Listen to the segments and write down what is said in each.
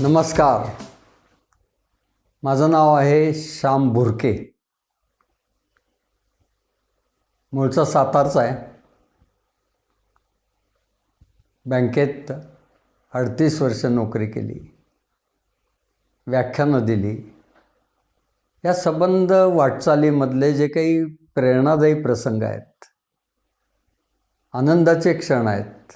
नमस्कार. माझं नाव आहे श्याम भुरके. मूळचा सातारचा आहे. बँकेत अडतीस वर्ष नोकरी केली. व्याख्यानं दिली. या संबंध वाटचालीमधले जे काही प्रेरणादायी प्रसंग आहेत आनंदाचे क्षण आहेत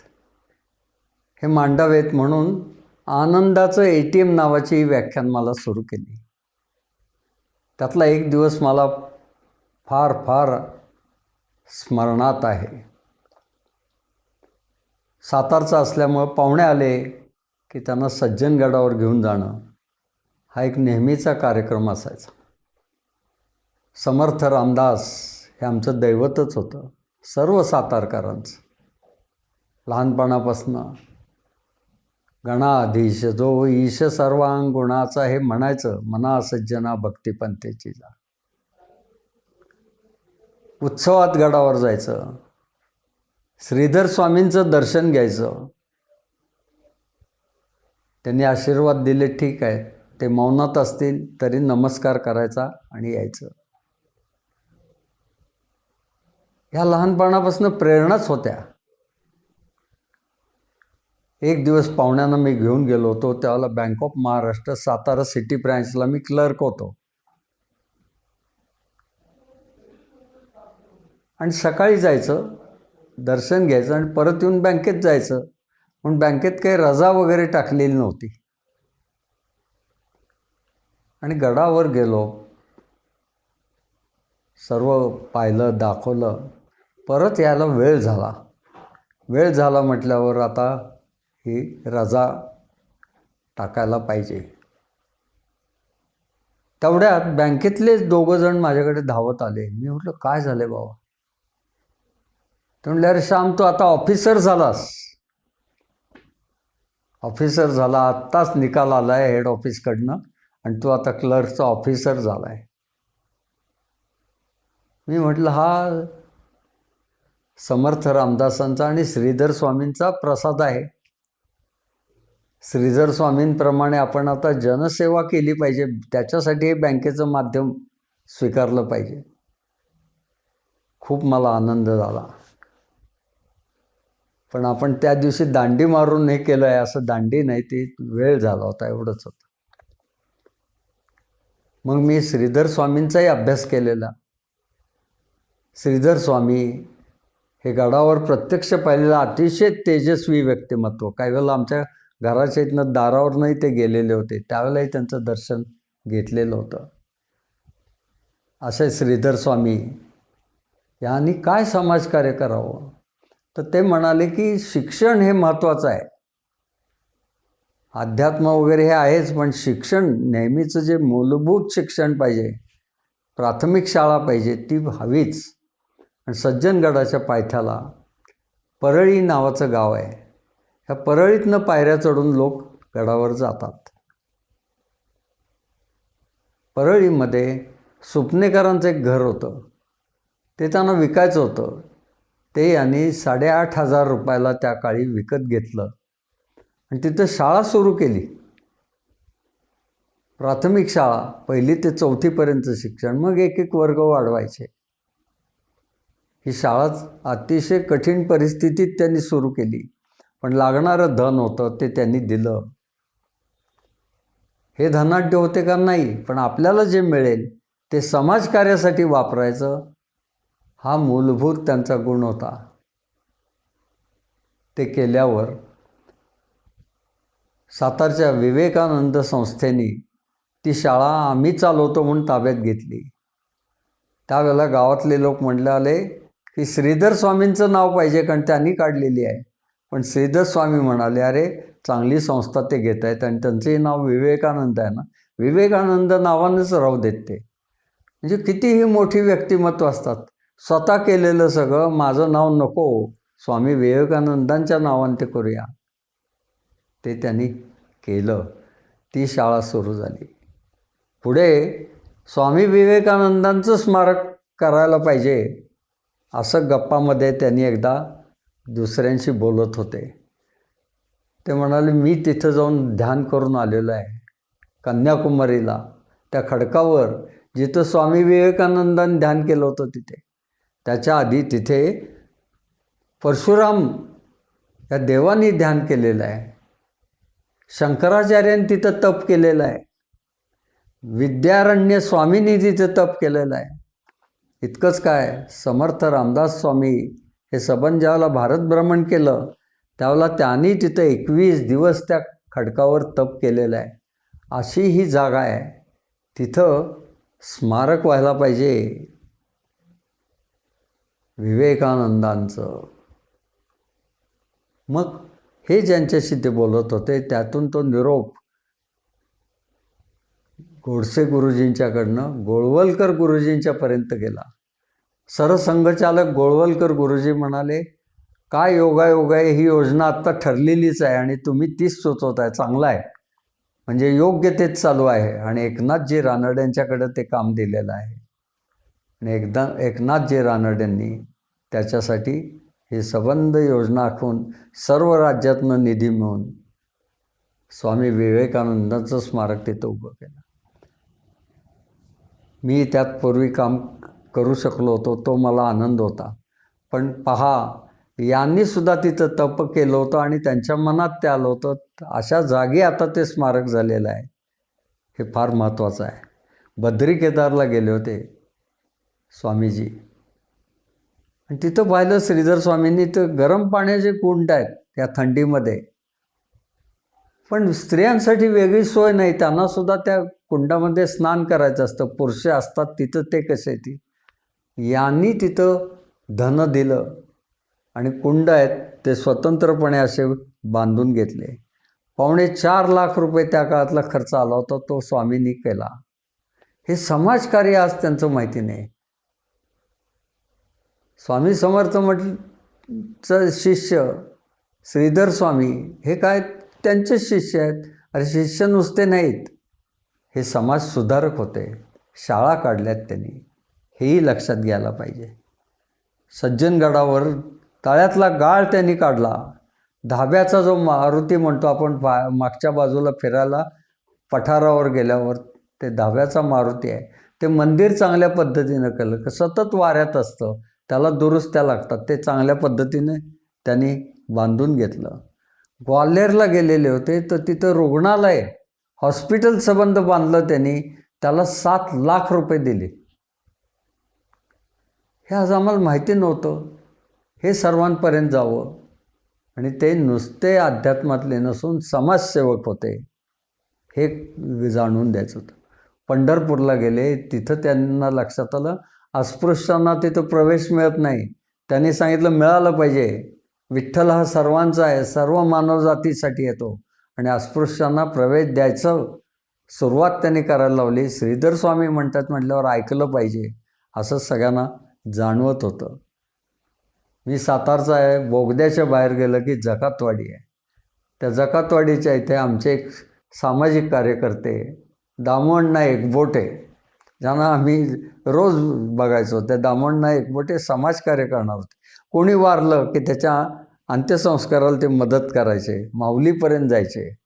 हे मांडावेत म्हणून आनंदाचं ए टी एम नावाची व्याख्यान मला सुरू केली. त्यातला एक दिवस मला फार फार स्मरणात आहे. सातारचा असल्यामुळं पाहुणे आले की त्यांना सज्जनगडावर घेऊन जाणं हा एक नेहमीचा कार्यक्रम असायचा. समर्थ रामदास हे आमचं दैवतच होतं सर्व सातारकरांचं. लहानपणापासनं गणाधीश जो ईश सर्वांग गुणाचा हे म्हणायचं. मना सज्जना भक्तिपंथेची जा. उत्सवात गडावर जायचं. श्रीधर स्वामींचं दर्शन घ्यायचं. त्यांनी आशीर्वाद दिले ठीक आहे. ते मौनात असतील तरी नमस्कार करायचा आणि यायचं. ह्या लहानपणापासून प्रेरणाच होत्या. एक दिवस पाहुण्यांना मी घेऊन गेलो होतो. त्यावेळेला bank of Maharashtra Satara city ब्रँचला मी क्लर्क होतो. आणि सकाळी जायचं दर्शन घ्यायचं आणि परत येऊन बँकेत जायचं. पण बँकेत काही रजा वगैरे टाकलेली नव्हती. आणि गडावर गेलो. सर्व पाहिलं दाखवलं. परत यायला वेळ झाला. वेळ झाला म्हटल्यावर आता ही रजा टाकायला पाहिजे. तेवढ्यात बँकेतलेच दोघं जण माझ्याकडे धावत आले. मी म्हटलं काय झालं बाबा? तर म्हटलं अरे श्याम तू आता ऑफिसर झालास. ऑफिसर झाला आत्ताच निकाल आला आहे हेड ऑफिसकडनं आणि तू आता क्लर्कचा ऑफिसर झाला आहे मी म्हटलं हा समर्थ रामदासांचा आणि श्रीधर स्वामींचा प्रसाद आहे. श्रीधर स्वामींप्रमाणे आपण आता जनसेवा केली पाहिजे त्याच्यासाठी हे बँकेचं माध्यम स्वीकारलं पाहिजे. खूप मला आनंद झाला. पण आपण त्या दिवशी दांडी मारून हे केलं आहे असं दांडी नाही ती वेळ झाला होता एवढंच होतं. मग मी श्रीधर स्वामींचाही अभ्यास केलेला. श्रीधर स्वामी हे गडावर प्रत्यक्ष पाहिलेलं अतिशय तेजस्वी व्यक्तिमत्व. काही वेळेला आमच्या घराच्या इथनं दारावरनंही ते गेलेले होते. त्यावेळेलाही त्यांचं दर्शन घेतलेलं होतं. असे श्रीधर स्वामी यांनी काय समाजकार्य करावं? तर ते म्हणाले की शिक्षण हे महत्त्वाचं आहे. अध्यात्म वगैरे हे आहेच पण शिक्षण नेहमीचं जे मूलभूत शिक्षण पाहिजे प्राथमिक शाळा पाहिजे ती हवीच. आणि सज्जनगडाच्या पायथ्याला परळी नावाचं गाव आहे. ह्या परळीतनं पायऱ्या चढून लोक गडावर जातात. परळीमध्ये सुपनेकरांचं एक घर होतं. ते त्यांना विकायचं होतं. ते यांनी साडेआठ हजार रुपयाला त्या काळी विकत घेतलं. आणि तिथं शाळा सुरू केली. प्राथमिक शाळा पहिली ते चौथीपर्यंतचं शिक्षण मग एक एक वर्ग वाढवायचे. ही शाळाच अतिशय कठीण परिस्थितीत त्यांनी सुरू केली. पण लागणारं धन होतं ते त्यांनी दिलं. हे धनाढ्य होते का नाही पण आपल्याला जे मिळेल ते समाजकार्यासाठी वापरायचं हा मूलभूत त्यांचा गुण होता. ते केल्यावर सातारच्या विवेकानंद संस्थेने ती शाळा आम्ही चालवतो म्हणून ताब्यात घेतली. त्यावेळेला गावातले लोक म्हटले आले की श्रीधर स्वामींचं नाव पाहिजे कारण त्यांनी काढलेली आहे. पण श्रीधर स्वामी म्हणाले अरे चांगली संस्था ते घेत आहेत आणि त्यांचंही नाव विवेकानंद आहे ना? विवेकानंद नावानंच राहू देत ते. म्हणजे कितीही मोठी व्यक्तिमत्व असतात. स्वतः केलेलं सगळं माझं नाव नको स्वामी विवेकानंदांच्या नावाने ते करूया. ते त्यांनी केलं. ती शाळा सुरू झाली. पुढे स्वामी विवेकानंदांचं स्मारक करायला पाहिजे असं गप्पामध्ये त्यांनी एकदा दुसऱ्यांशी बोलत होते. ते म्हणाले मी तिथं जाऊन ध्यान करून आलेलो आहे. कन्याकुमारीला त्या खडकावर जिथं स्वामी विवेकानंदांनी ध्यान केलं होतं तिथे. त्याच्या आधी तिथे परशुराम या देवानी ध्यान केलेलं आहे. शंकराचार्यांनी तिथं तप केलेलं आहे. विद्यारण्य स्वामींनी तिथं तप केलेलं आहे. इतकंच काय समर्थ रामदास स्वामी हे सबन ज्यावेळेला भारत भ्रमण केलं त्यावेळेला त्यांनी तिथं एकवीस दिवस त्या खडकावर तप केलेलं आहे. अशी ही जागा आहे. तिथं स्मारक व्हायला पाहिजे. विवेकानंदांचं. मग हे ज्यांच्याशी ते बोलत होते त्यातून तो निरोप गोडसे गुरुजींच्याकडनं गोळवलकर गुरुजींच्यापर्यंत गेला. सरसंघचालक गोळवलकर गुरुजी म्हणाले काय योगायोग आहे? ही योजना आत्ता ठरलेलीच आहे आणि तुम्ही तीच सुचवत आहे. चांगला आहे. म्हणजे योग्य तेच चालू आहे आणि एकनाथजी रानड्यांच्याकडं ते काम दिलेलं आहे. आणि एकदा एकनाथजी रानड्यांनी त्याच्यासाठी ही सबंध योजना आखून सर्व राज्यातनं निधी मिळून स्वामी विवेकानंदांचं स्मारक तिथं उभं केलं. मी त्यात पूर्वी काम करू शकलो होतो तो मला आनंद होता. पण पहा यांनी सुद्धा तिथं तप केलं होतं आणि त्यांच्या मनात ते आलं होतं. अशा जागी आता ते स्मारक झालेलं आहे. हे फार महत्त्वाचं आहे. बद्री केदारला गेले होते स्वामीजी. आणि तिथं पाहिलं श्रीधर स्वामींनी तर गरम पाण्याचे कुंड आहेत या थंडीमध्ये. पण स्त्रियांसाठी वेगळी सोय नाही त्यांना सुद्धा त्या कुंडामध्ये स्नान करायचं असतं. पुरुष असतात तिथं ते कसे ती यांनी तिथं धन दिलं आणि कुंड आहेत ते स्वतंत्रपणे असे बांधून घेतले. पावणे चार लाख रुपये त्या काळातला खर्च आला होता तो स्वामींनी केला. हे समाजकार्य आज त्यांचं माहिती नाही. स्वामी समर्थ म्हटलं शिष्य श्रीधर स्वामी हे काय त्यांचे शिष्य आहेत? अरे शिष्य नुसते नाहीत. हे समाज सुधारक होते. शाळा काढल्यात त्यांनी. हेही लक्षात घ्यायला पाहिजे. सज्जनगडावर तळ्यातला गाळ त्यांनी काढला. धाब्याचा जो मारुती म्हणतो आपण पा मागच्या बाजूला फिरायला पठारावर गेल्यावर ते धाब्याचा मारुती आहे. ते मंदिर चांगल्या पद्धतीनं केलं सतत वाऱ्यात असतं. त्याला दुरुस्त्या लागतात. ते चांगल्या पद्धतीने त्यांनी बांधून घेतलं. ग्वाल्हेरला गेलेले होते तर तिथं रुग्णालय हॉस्पिटल संबंध बांधलं त्यांनी. त्याला सात लाख रुपये दिले. हे आज आम्हाला माहिती नव्हतं. हे सर्वांपर्यंत जावं. आणि ते नुसते अध्यात्मातले नसून समाजसेवक होते. हे जाणून द्यायचं होतं. पंढरपूरला गेले तिथं त्यांना लक्षात आलं अस्पृश्यांना तिथं प्रवेश मिळत नाही. त्यांनी सांगितलं मिळालं पाहिजे. विठ्ठल हा सर्वांचा आहे सर्व मानवजातीसाठी येतो. आणि अस्पृश्यांना प्रवेश द्यायचं सुरुवात त्यांनी करायला लावली. श्रीधर स्वामी म्हणतात म्हटल्यावर ऐकलं पाहिजे. असं सगळ्यांना जाणवत होतं. मी सातारचा आहे बोगद्याच्या बाहेर गेलं की जकातवाडी आहे. त्या जकातवाडीच्या इथे आमचे एक सामाजिक कार्यकर्ते दामोण्णा एकबोटे ज्यांना आम्ही रोज बघायचो त्या दामोण्णा एकबोटे समाजकार्य करणार होते. कोणी वारलं की त्याच्या अंत्यसंस्काराला ते मदत करायचे माऊलीपर्यंत जायचे.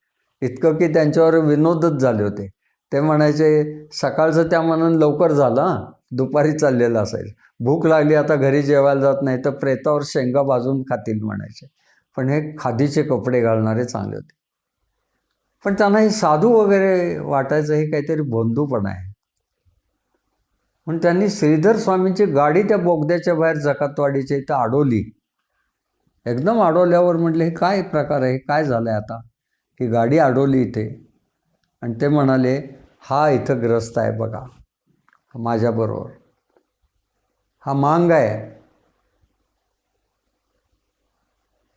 इतकं की त्यांच्यावर विनोदच झाले होते. ते म्हणायचे सकाळचं त्या मनानं लवकर झालं हां. दुपारी चाललेलं असायचं. भूक लागली आता घरी जेवायला जात नाही तर प्रेतावर शेंगा भाजून खातील म्हणायचे. पण हे खादीचे कपडे घालणारे चांगले होते. पण त्यांना हे साधू वगैरे वाटायचं हे काहीतरी बंधूपण आहे. म्हणून त्यांनी श्रीधर स्वामींची गाडी त्या बोगद्याच्या बाहेर जकातवाडीच्या इथं अडवली एकदम अडवल्यावर म्हटलं हे काय प्रकार आहे? काय झालं आहे आता? ही गाडी अडवली इथे. आणि ते म्हणाले हा इथं ग्रस्त आहे बघा. माझ्याबरोबर. हा मांग आहे.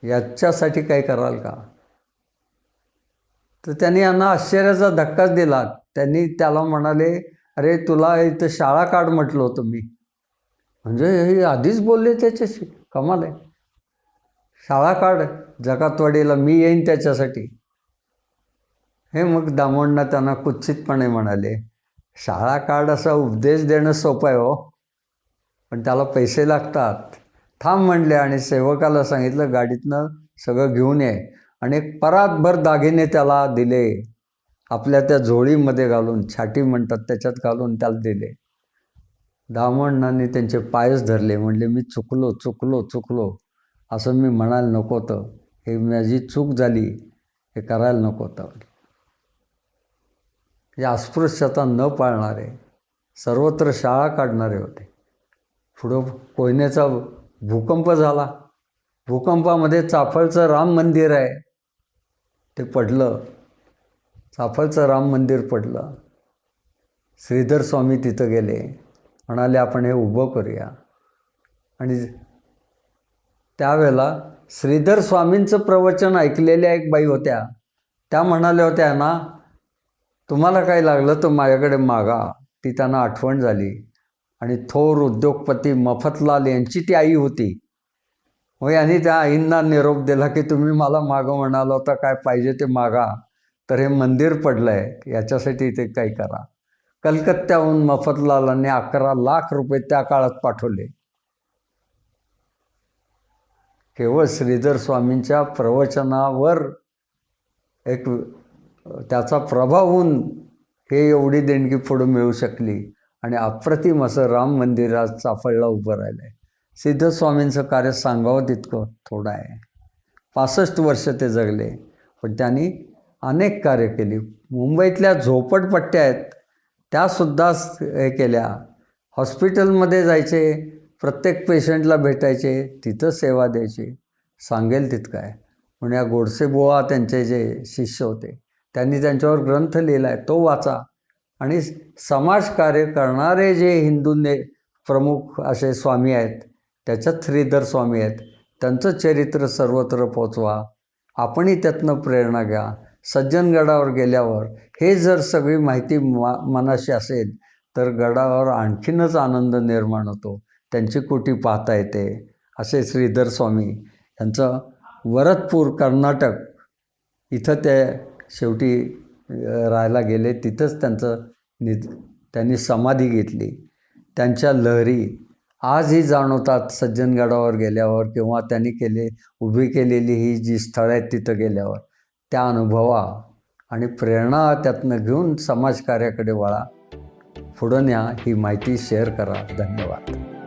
याच्यासाठी काही कराल का? तर त्यांनी यांना आश्चर्याचा धक्काच दिला. त्यांनी त्याला म्हणाले अरे तुला इथं शाळा काढ म्हटलं होतं मी. म्हणजे हे आधीच बोलले त्याच्याशी. कमाल आहे. शाळा काढ जगातवाडीला मी येईन त्याच्यासाठी. हे मग दामोंडना त्यांना कुत्सितपणे म्हणाले शाळा काढ असा उपदेश देणं सोपं आहे हो. पण त्याला पैसे लागतात. थांब म्हणले आणि सेवकाला सांगितलं गाडीतनं सगळं घेऊन ये. आणि परातभर दागिने त्याला दिले. आपल्या त्या झोळीमध्ये घालून छाटी म्हणतात त्याच्यात घालून त्याला दिले. दामण्णांनी त्यांचे पायच धरले. म्हणले मी चुकलो चुकलो चुकलो. असं मी म्हणायला नको होतं. हे माझी चूक झाली. हे करायला नको होतं. हे अस्पृश्यता न पाळणारे सर्वत्र शाळा काढणारे होते. पुढं कोयनेचा भूकंप झाला. भूकंपामध्ये चाफळचं राम मंदिर आहे. ते पडलं. चाफळचं राम मंदिर पडलं. श्रीधर स्वामी तिथं गेले. म्हणाले आपण हे उभं करूया. आणि त्यावेळेला श्रीधर स्वामींचं प्रवचन ऐकलेल्या एक बाई होत्या. त्या म्हणाल्या होत्या ना तुम्हाला काही लागलं तर माझ्याकडे मागा. ती त्यांना आठवण झाली. आणि थोर उद्योगपती मफतलाल यांची ती आई होती. व यांनी त्या आईंना निरोप दिला की तुम्ही मला मागं म्हणाला होता काय पाहिजे ते मागा. तर हे मंदिर पडलं आहे याच्यासाठी ते काही करा. कलकत्त्याहून मफतलालांनी अकरा लाख रुपये त्या काळात पाठवले. केवळ श्रीधर स्वामींच्या प्रवचनावर एक त्याचा प्रभाव होऊन हे एवढी देणगी पुढं मिळू शकली आणि अप्रतिम असं राम मंदिरात चाफळला उभं राहिलं आहे सिद्धस्वामींचं कार्य सांगावं तितकं थोडं आहे. पासष्ट वर्ष ते जगले पण त्यांनी अनेक कार्य केली. मुंबईतल्या झोपडपट्ट्या आहेत त्यासुद्धा हे केल्या. हॉस्पिटलमध्ये जायचे प्रत्येक पेशंटला भेटायचे तिथं सेवा द्यायची. सांगेल तितकं आहे. म्हणून या गोडसेबुवा त्यांचे जे शिष्य होते त्यांनी त्यांच्यावर ग्रंथ लिहिला आहे तो वाचा. आणि समाजकार्य करणारे जे हिंदूंने प्रमुख असे स्वामी आहेत त्याच्यात श्रीधर स्वामी आहेत त्यांचं चरित्र सर्वत्र पोचवा. आपणही त्यातनं प्रेरणा घ्या. सज्जनगडावर गेल्यावर हे जर सगळी माहिती मा मनाशी असेल तर गडावर आणखीनच आनंद निर्माण होतो. त्यांची कुटी पाहता येते. असे श्रीधर स्वामी यांचं वरदपूर कर्नाटक इथं ते शेवटी राहायला गेले. तिथंच त्यांचं नि त्यांनी समाधी घेतली. त्यांच्या लहरी आजही जाणवतात सज्जनगडावर गेल्यावर किंवा त्यांनी केले उभी केलेली ही जी स्थळं आहेत तिथं गेल्यावर. त्या अनुभवा आणि प्रेरणा त्यातनं घेऊन समाजकार्याकडे वळा. पुढं न्या ही माहिती शेअर करा. धन्यवाद.